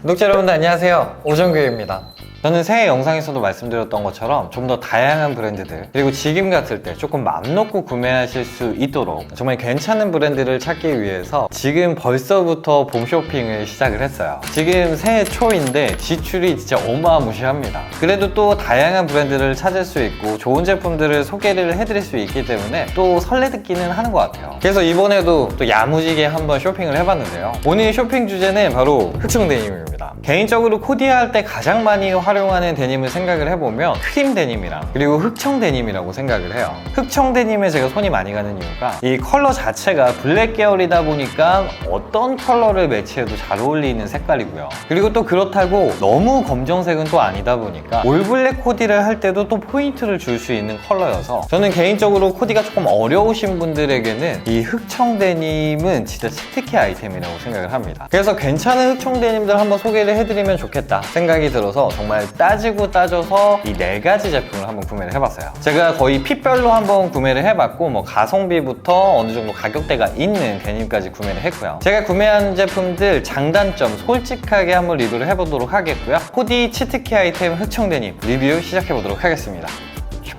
구독자 여러분들 안녕하세요. 오정규입니다 저는 새해 영상에서도 말씀드렸던 것처럼 좀 더 다양한 브랜드들 그리고 지금 같을 때 조금 맘 놓고 구매하실 수 있도록 정말 괜찮은 브랜드를 찾기 위해서 지금 벌써부터 봄 쇼핑을 시작을 했어요. 지금 새해 초인데 지출이 진짜 어마무시합니다. 그래도 또 다양한 브랜드를 찾을 수 있고 좋은 제품들을 소개를 해드릴 수 있기 때문에 또 설레듣기는 하는 것 같아요. 그래서 이번에도 또 야무지게 한번 쇼핑을 해봤는데요. 오늘 쇼핑 주제는 바로 흑청 데님입니다. 개인적으로 코디할 때 가장 많이 활용하는 데님을 생각을 해보면 크림 데님이랑 그리고 흑청 데님이라고 생각을 해요. 흑청 데님에 제가 손이 많이 가는 이유가 이 컬러 자체가 블랙 계열이다 보니까 어떤 컬러를 매치해도 잘 어울리는 색깔이고요. 그리고 또 그렇다고 너무 검정색은 또 아니다 보니까 올블랙 코디를 할 때도 또 포인트를 줄 수 있는 컬러여서 저는 개인적으로 코디가 조금 어려우신 분들에게는 이 흑청 데님은 진짜 치트키 아이템이라고 생각을 합니다. 그래서 괜찮은 흑청 데님들 한번 소개를 해드리면 좋겠다 생각이 들어서 정말 따지고 따져서 이 네 가지 제품을 한번 구매를 해봤어요. 제가 거의 핏별로 한번 구매를 해봤고 뭐 가성비부터 어느 정도 가격대가 있는 데님까지 구매를 했고요. 제가 구매한 제품들 장단점 솔직하게 한번 리뷰를 해보도록 하겠고요. 코디 치트키 아이템 흑청 데님 리뷰 시작해보도록 하겠습니다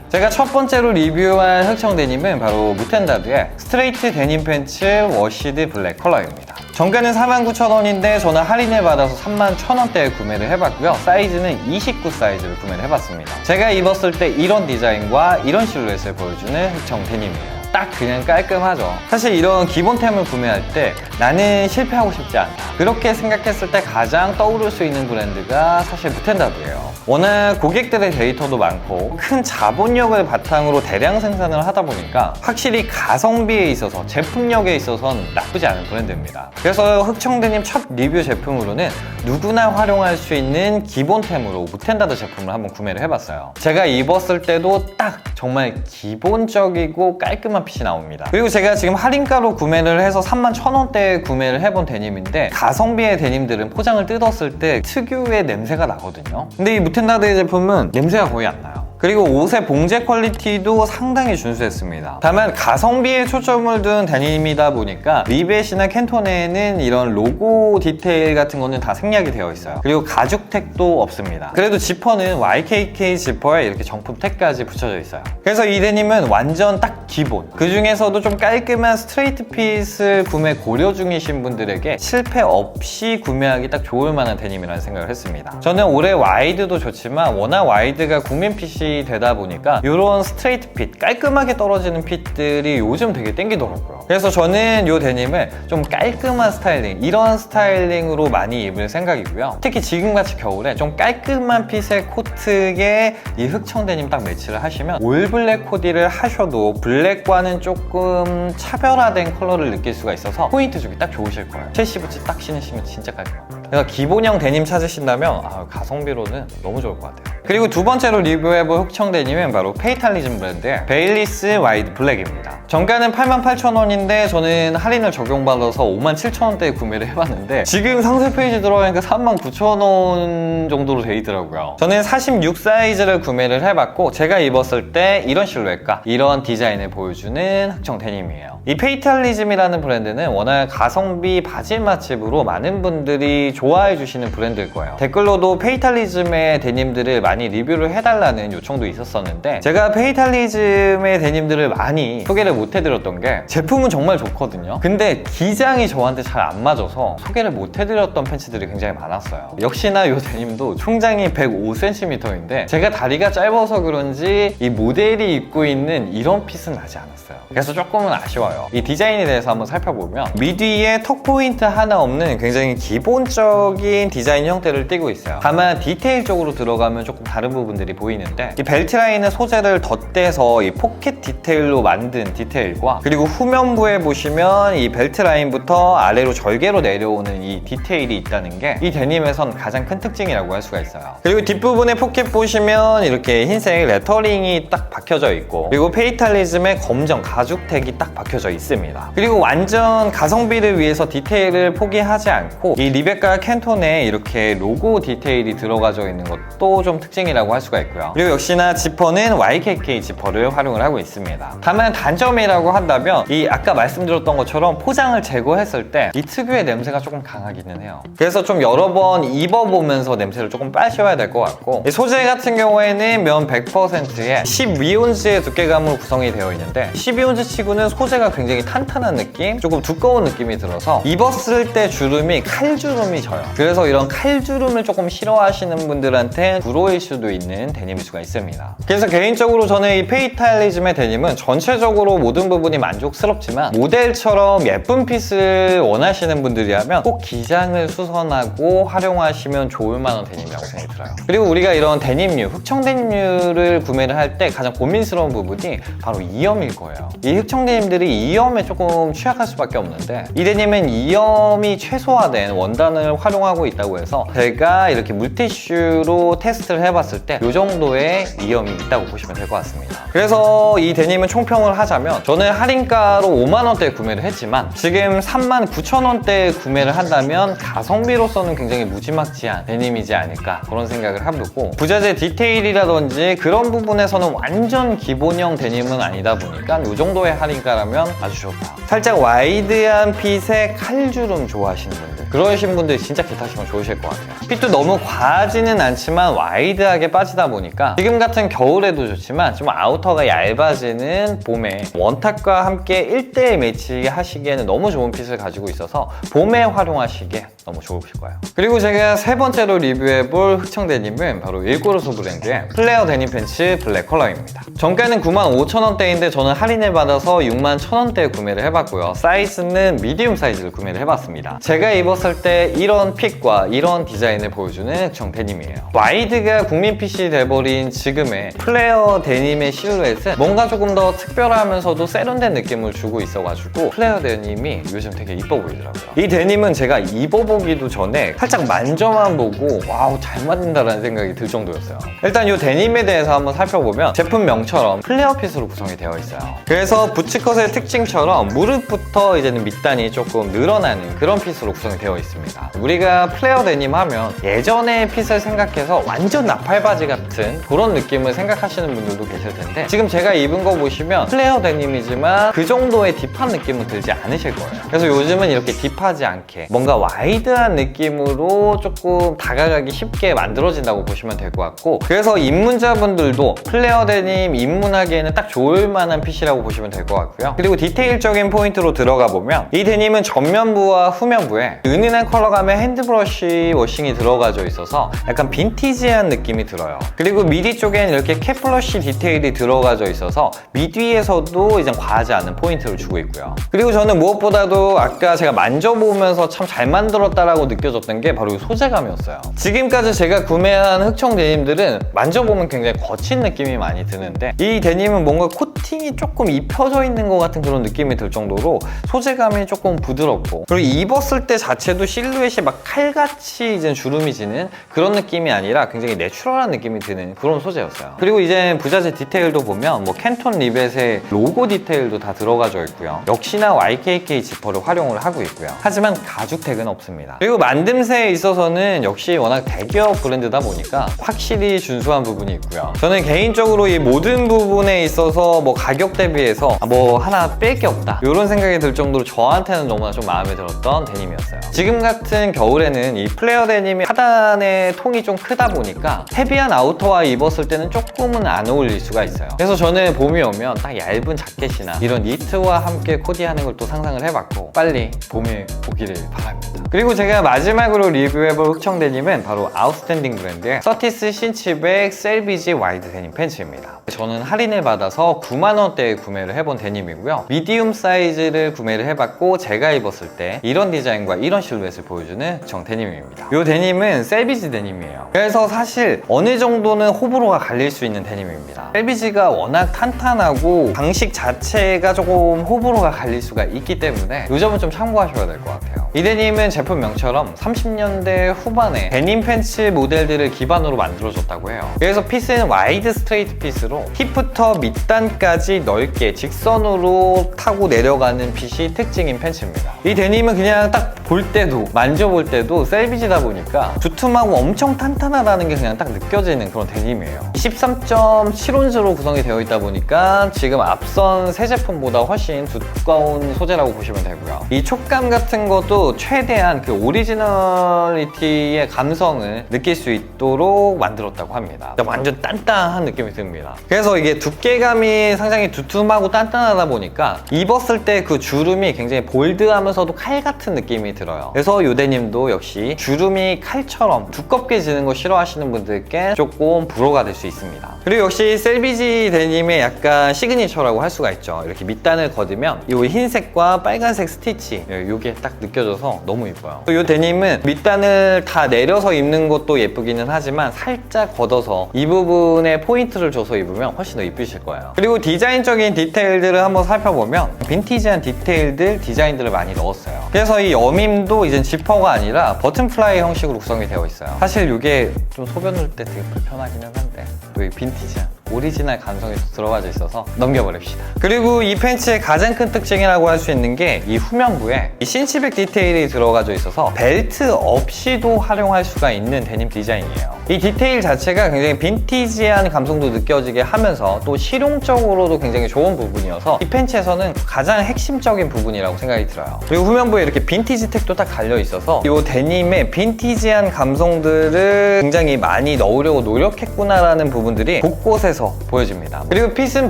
제가 첫 번째로 리뷰한 흑청 데님은 바로 무텐다드의 스트레이트 데님 팬츠 워시드 블랙 컬러입니다. 정가는 49,000원인데 저는 할인을 받아서 31,000원대에 구매를 해봤고요. 사이즈는 29 사이즈를 구매를 해봤습니다. 제가 입었을 때 이런 디자인과 이런 실루엣을 보여주는 흑청 데님이에요. 딱 그냥 깔끔하죠. 사실 이런 기본템을 구매할 때 나는 실패하고 싶지 않다. 그렇게 생각했을 때 가장 떠오를 수 있는 브랜드가 사실 무텐다드예요. 워낙 고객들의 데이터도 많고 큰 자본력을 바탕으로 대량 생산을 하다 보니까 확실히 가성비에 있어서 제품력에 있어서는 나쁘지 않은 브랜드입니다. 그래서 흑청대님 첫 리뷰 제품으로는 누구나 활용할 수 있는 기본템으로 무텐다드 제품을 한번 구매를 해봤어요. 제가 입었을 때도 딱 정말 기본적이고 깔끔한 핏이 나옵니다. 그리고 제가 지금 할인가로 구매를 해서 31,000원대에 구매를 해본 데님인데 가성비의 데님들은 포장을 뜯었을 때 특유의 냄새가 나거든요. 근데 이 무텐다드의 제품은 냄새가 거의 안 나요. 그리고 옷의 봉제 퀄리티도 상당히 준수했습니다. 다만 가성비에 초점을 둔 데님이다 보니까 리벳이나 캔톤에는 이런 로고 디테일 같은 거는 다 생략이 되어 있어요. 그리고 가죽 택도 없습니다. 그래도 지퍼는 YKK 지퍼에 이렇게 정품 택까지 붙여져 있어요. 그래서 이 데님은 완전 딱 기본. 그 중에서도 좀 깔끔한 스트레이트 핏을 구매 고려 중이신 분들에게 실패 없이 구매하기 딱 좋을 만한 데님이라는 생각을 했습니다. 저는 올해 와이드도 좋지만 워낙 와이드가 국민 핏이 되다 보니까 이런 스트레이트 핏, 깔끔하게 떨어지는 핏들이 요즘 되게 땡기더라고요. 그래서 저는 이 데님을 좀 깔끔한 스타일링, 이런 스타일링으로 많이 입을 생각이고요. 특히 지금같이 겨울에 좀 깔끔한 핏의 코트에 이 흑청 데님 딱 매치를 하시면 올블랙 코디를 하셔도 블랙과는 조금 차별화된 컬러를 느낄 수가 있어서 포인트 주기 딱 좋으실 거예요. 첼시 부츠 딱 신으시면 진짜 깔끔합니다. 그래서 기본형 데님 찾으신다면 아, 가성비로는 너무 좋을 것 같아요. 그리고 두 번째로 리뷰해볼 흑청 데님은 바로 페이탈리즘 브랜드의 베일리스 와이드 블랙입니다. 정가는 88,000원인데 저는 할인을 적용받아서 57,000원대에 구매를 해봤는데 지금 상세 페이지 들어가니까 39,000원 정도로 돼 있더라고요. 저는 46 사이즈를 구매를 해봤고 제가 입었을 때 이런 실루엣과 이런 디자인을 보여주는 흑청 데님이에요. 이 페이탈리즘이라는 브랜드는 워낙 가성비 바질 맛집으로 많은 분들이 좋아해 주시는 브랜드일 거예요. 댓글로도 페이탈리즘의 데님들을 많이 리뷰를 해달라는 요청도 있었었는데 제가 페이탈리즘의 데님들을 많이 소개를 못 해드렸던 게 제품은 정말 좋거든요. 근데 기장이 저한테 잘 안 맞아서 소개를 못 해드렸던 팬츠들이 굉장히 많았어요. 역시나 이 데님도 총장이 105cm인데 제가 다리가 짧아서 그런지 이 모델이 입고 있는 이런 핏은 나지 않았어요. 그래서 조금은 아쉬워 요. 이 디자인에 대해서 한번 살펴보면 미디에 턱 포인트 하나 없는 굉장히 기본적인 디자인 형태를 띠고 있어요. 다만 디테일 쪽으로 들어가면 조금 다른 부분들이 보이는데 이 벨트 라인의 소재를 덧대서 이 포켓 디테일로 만든 디테일과 그리고 후면부에 보시면 이 벨트 라인부터 아래로 절개로 내려오는 이 디테일이 있다는 게 이 데님에선 가장 큰 특징이라고 할 수가 있어요. 그리고 뒷부분에 포켓 보시면 이렇게 흰색 레터링이 딱 박혀져 있고 그리고 페이탈리즘의 검정 가죽 택이 딱 박혀져 밝혀져 있습니다. 그리고 완전 가성비를 위해서 디테일을 포기하지 않고 이 리베카 캔톤에 이렇게 로고 디테일이 들어가져 있는 것도 좀 특징이라고 할 수가 있고요. 그리고 역시나 지퍼는 YKK 지퍼를 활용을 하고 있습니다. 다만 단점이라고 한다면 이 아까 말씀드렸던 것처럼 포장을 제거했을 때 이 특유의 냄새가 조금 강하기는 해요. 그래서 좀 여러 번 입어보면서 냄새를 조금 빠셔야 될 것 같고 이 소재 같은 경우에는 면 100%에 12온즈의 두께감으로 구성이 되어 있는데 12온즈 치고는 소재가 굉장히 탄탄한 느낌, 조금 두꺼운 느낌이 들어서 입었을 때 주름이 칼주름이 져요. 그래서 이런 칼주름을 조금 싫어하시는 분들한테 불호일 수도 있는 데님일 수가 있습니다. 그래서 개인적으로 저는 이 페이탈리즘의 데님은 전체적으로 모든 부분이 만족스럽지만 모델처럼 예쁜 핏을 원하시는 분들이라면 꼭 기장을 수선하고 활용하시면 좋을 만한 데님이라고 생각이 들어요. 그리고 우리가 이런 데님류, 흑청 데님류를 구매를 할 때 가장 고민스러운 부분이 바로 이염일 거예요. 이 흑청 데님들이 이염에 조금 취약할 수밖에 없는데 이 데님은 이염이 최소화된 원단을 활용하고 있다고 해서 제가 이렇게 물티슈로 테스트를 해봤을 때 이 정도의 이염이 있다고 보시면 될 것 같습니다. 그래서 이 데님은 총평을 하자면 저는 할인가로 5만 원대에 구매를 했지만 지금 3만 9천 원대에 구매를 한다면 가성비로서는 굉장히 무지막지한 데님이지 않을까 그런 생각을 해보고 부자재 디테일이라든지 그런 부분에서는 완전 기본형 데님은 아니다 보니까 이 정도의 할인가라면 아주 좋다. 살짝 와이드한 핏의 칼주름 좋아하시는 분들 그러신 분들 진짜 기타 시면 좋으실 것 같아요. 핏도 너무 과하지는 않지만 와이드하게 빠지다 보니까 지금 같은 겨울에도 좋지만 좀 아우터가 얇아지는 봄에 원탁과 함께 1대1 매치 하시기에는 너무 좋은 핏을 가지고 있어서 봄에 활용하시기에 너무 좋으실 거예요. 그리고 제가 세 번째로 리뷰해 볼 흑청 데님은 바로 일꼬르소 브랜드의 플레어 데님 팬츠 블랙 컬러입니다. 정가는 95,000원대인데 저는 할인을 받아서 61,000원대에 구매를 해봤고요. 사이즈는 미디움 사이즈를 구매를 해봤습니다. 제가 입었을 때 이런 핏과 이런 디자인을 보여주는 흑청 데님이에요. 와이드가 국민 핏이 돼버린 지금의 플레어 데님의 실루엣은 뭔가 조금 더 특별하면서도 세련된 느낌을 주고 있어가지고 플레어 데님이 요즘 되게 이뻐 보이더라고요. 이 데님은 제가 입어보 기도 전에 살짝 만져만 보고 와우 잘 맞는다라는 생각이 들 정도였어요. 일단 이 데님에 대해서 한번 살펴보면 제품명처럼 플레어 핏으로 구성이 되어 있어요. 그래서 부츠컷의 특징처럼 무릎부터 이제는 밑단이 조금 늘어나는 그런 핏으로 구성이 되어 있습니다. 우리가 플레어 데님 하면 예전의 핏을 생각해서 완전 나팔바지 같은 그런 느낌을 생각하시는 분들도 계실 텐데 지금 제가 입은 거 보시면 플레어 데님이지만 그 정도의 딥한 느낌은 들지 않으실 거예요. 그래서 요즘은 이렇게 딥하지 않게 뭔가 와이드 한 느낌으로 조금 다가가기 쉽게 만들어진다고 보시면 될 것 같고 그래서 입문자분들도 플레어 데님 입문하기에는 딱 좋을 만한 핏이라고 보시면 될 것 같고요. 그리고 디테일적인 포인트로 들어가 보면 이 데님은 전면부와 후면부에 은은한 컬러감의 핸드브러쉬 워싱이 들어가져 있어서 약간 빈티지한 느낌이 들어요. 그리고 미디 쪽엔 이렇게 캡플러쉬 디테일이 들어가져 있어서 미디에서도 이제 과하지 않은 포인트를 주고 있고요. 그리고 저는 무엇보다도 아까 제가 만져보면서 참 잘 만들 었다라고 느껴졌던 게 바로 이 소재감이었어요. 지금까지 제가 구매한 흑청 데님들은 만져보면 굉장히 거친 느낌이 많이 드는데 이 데님은 뭔가 코팅이 조금 입혀져 있는 것 같은 그런 느낌이 들 정도로 소재감이 조금 부드럽고 그리고 입었을 때 자체도 실루엣이 막 칼같이 이제 주름이 지는 그런 느낌이 아니라 굉장히 내추럴한 느낌이 드는 그런 소재였어요. 그리고 이제 부자재 디테일도 보면 뭐 캔톤 리벳의 로고 디테일도 다 들어가져 있고요. 역시나 YKK 지퍼를 활용을 하고 있고요. 하지만 가죽 택은 없습니다. 그리고 만듦새에 있어서는 역시 워낙 대기업 브랜드다 보니까 확실히 준수한 부분이 있고요. 저는 개인적으로 이 모든 부분에 있어서 뭐 가격 대비해서 뭐 하나 뺄 게 없다 이런 생각이 들 정도로 저한테는 너무나 좀 마음에 들었던 데님이었어요. 지금 같은 겨울에는 이 플레어 데님이 하단의 통이 좀 크다 보니까 헤비한 아우터와 입었을 때는 조금은 안 어울릴 수가 있어요. 그래서 저는 봄이 오면 딱 얇은 자켓이나 이런 니트와 함께 코디하는 걸 또 상상을 해봤고 빨리 봄이 오기를 바랍니다. 그리고 제가 마지막으로 리뷰해볼 흑청 데님은 바로 아웃스탠딩 브랜드의 서티스 신치백 셀비지 와이드 데님 팬츠입니다. 저는 할인을 받아서 9만원대에 구매를 해본 데님이고요. 미디움 사이즈를 구매를 해봤고 제가 입었을 때 이런 디자인과 이런 실루엣을 보여주는 흑청 데님입니다. 이 데님은 셀비지 데님이에요. 그래서 사실 어느 정도는 호불호가 갈릴 수 있는 데님입니다. 셀비지가 워낙 탄탄하고 방식 자체가 조금 호불호가 갈릴 수가 있기 때문에 이 점은 좀 참고하셔야 될 것 같아요. 이 데님은 제품 명처럼 30년대 후반에 데님 팬츠 모델들을 기반으로 만들어졌다고 해요. 그래서 핏은 와이드 스트레이트 핏으로 힙부터 밑단까지 넓게 직선으로 타고 내려가는 핏이 특징인 팬츠입니다. 이 데님은 그냥 딱 볼 때도 만져볼 때도 셀비지다 보니까 두툼하고 엄청 탄탄하다는 게 그냥 딱 느껴지는 그런 데님이에요. 13.7온즈로 구성이 되어 있다 보니까 지금 앞선 새 제품보다 훨씬 두꺼운 소재라고 보시면 되고요. 이 촉감 같은 것도 최대한 그 오리지널리티의 감성을 느낄 수 있도록 만들었다고 합니다. 완전 단단한 느낌이 듭니다. 그래서 이게 두께감이 상당히 두툼하고 단단하다 보니까 입었을 때 그 주름이 굉장히 볼드하면서도 칼 같은 느낌이 들어요. 그래서 요데님도 역시 주름이 칼처럼 두껍게 지는 거 싫어하시는 분들께 조금 불호가 될 수 있습니다. 그리고 역시 셀비지 데님의 약간 시그니처라고 할 수가 있죠. 이렇게 밑단을 걷으면 이 흰색과 빨간색 스티치 이게 딱 느껴져서 너무 이뻐요. 이 데님은 밑단을 다 내려서 입는 것도 예쁘기는 하지만 살짝 걷어서 이 부분에 포인트를 줘서 입으면 훨씬 더 이쁘실 거예요. 그리고 디자인적인 디테일들을 한번 살펴보면 빈티지한 디테일들 디자인들을 많이 넣었어요. 그래서 이 여밈도 이젠 지퍼가 아니라 버튼 플라이 형식으로 구성이 되어 있어요. 사실 이게 좀 소변 넣을 때 되게 불편하기는 한데 또이 빈티지한 오리지널 감성이 또 들어가져 있어서 넘겨버립시다. 그리고 이 팬츠의 가장 큰 특징이라고 할 수 있는 게 이 후면부에 이 신치백 디테일이 들어가져 있어서 벨트 없이도 활용할 수가 있는 데님 디자인이에요. 이 디테일 자체가 굉장히 빈티지한 감성도 느껴지게 하면서 또 실용적으로도 굉장히 좋은 부분이어서 이 팬츠에서는 가장 핵심적인 부분이라고 생각이 들어요. 그리고 후면부에 이렇게 빈티지 택도 딱 달려 있어서 이 데님의 빈티지한 감성들을 굉장히 많이 넣으려고 노력했구나라는 부분들이 곳곳에서 보여집니다. 그리고 핏은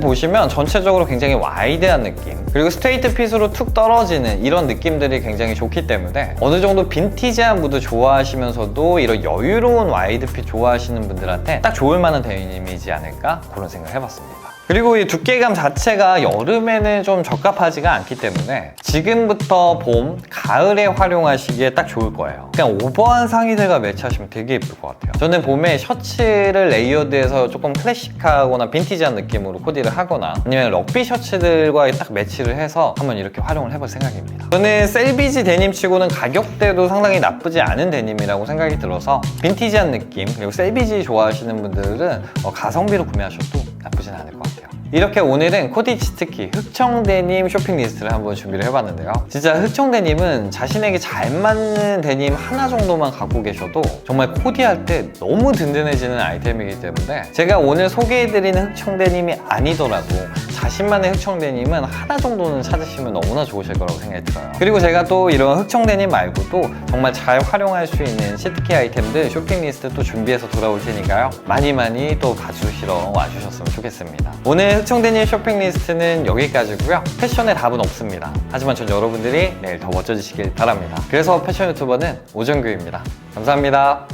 보시면 전체적으로 굉장히 와이드한 느낌 그리고 스트레이트 핏으로 툭 떨어지는 이런 느낌들이 굉장히 좋기 때문에 어느 정도 빈티지한 무드 좋아하시면서도 이런 여유로운 와이드 핏 좋아하시는 분들한테 딱 좋을 만한 데님이지 않을까 그런 생각을 해봤습니다. 그리고 이 두께감 자체가 여름에는 좀 적합하지가 않기 때문에 지금부터 봄, 가을에 활용하시기에 딱 좋을 거예요. 그냥 오버한 상의들과 매치하시면 되게 예쁠 것 같아요. 저는 봄에 셔츠를 레이어드해서 조금 클래식하거나 빈티지한 느낌으로 코디를 하거나 아니면 럭비 셔츠들과 딱 매치를 해서 한번 이렇게 활용을 해볼 생각입니다. 저는 셀비지 데님 치고는 가격대도 상당히 나쁘지 않은 데님이라고 생각이 들어서 빈티지한 느낌 그리고 셀비지 좋아하시는 분들은 어, 가성비로 구매하셔도 나쁘진 않을 것 같아요. 이렇게 오늘은 코디치 특히 흑청데님 쇼핑 리스트를 한번 준비를 해봤는데요. 진짜 흑청데님은 자신에게 잘 맞는 데님 하나 정도만 갖고 계셔도 정말 코디할 때 너무 든든해지는 아이템이기 때문에 제가 오늘 소개해드리는 흑청데님이 아니더라도 자신만의 흑청데님은 하나 정도는 찾으시면 너무나 좋으실 거라고 생각이 들어요. 그리고 제가 또 이런 흑청데님 말고도 정말 잘 활용할 수 있는 시트키 아이템들 쇼핑 리스트 또 준비해서 돌아올 테니까요. 많이 많이 또 봐주시러 와주셨으면 좋겠습니다. 오늘 흑청데님 쇼핑 리스트는 여기까지고요. 패션에 답은 없습니다. 하지만 전 여러분들이 내일 더 멋져지시길 바랍니다. 그래서 패션 유튜버는 오정규입니다. 감사합니다.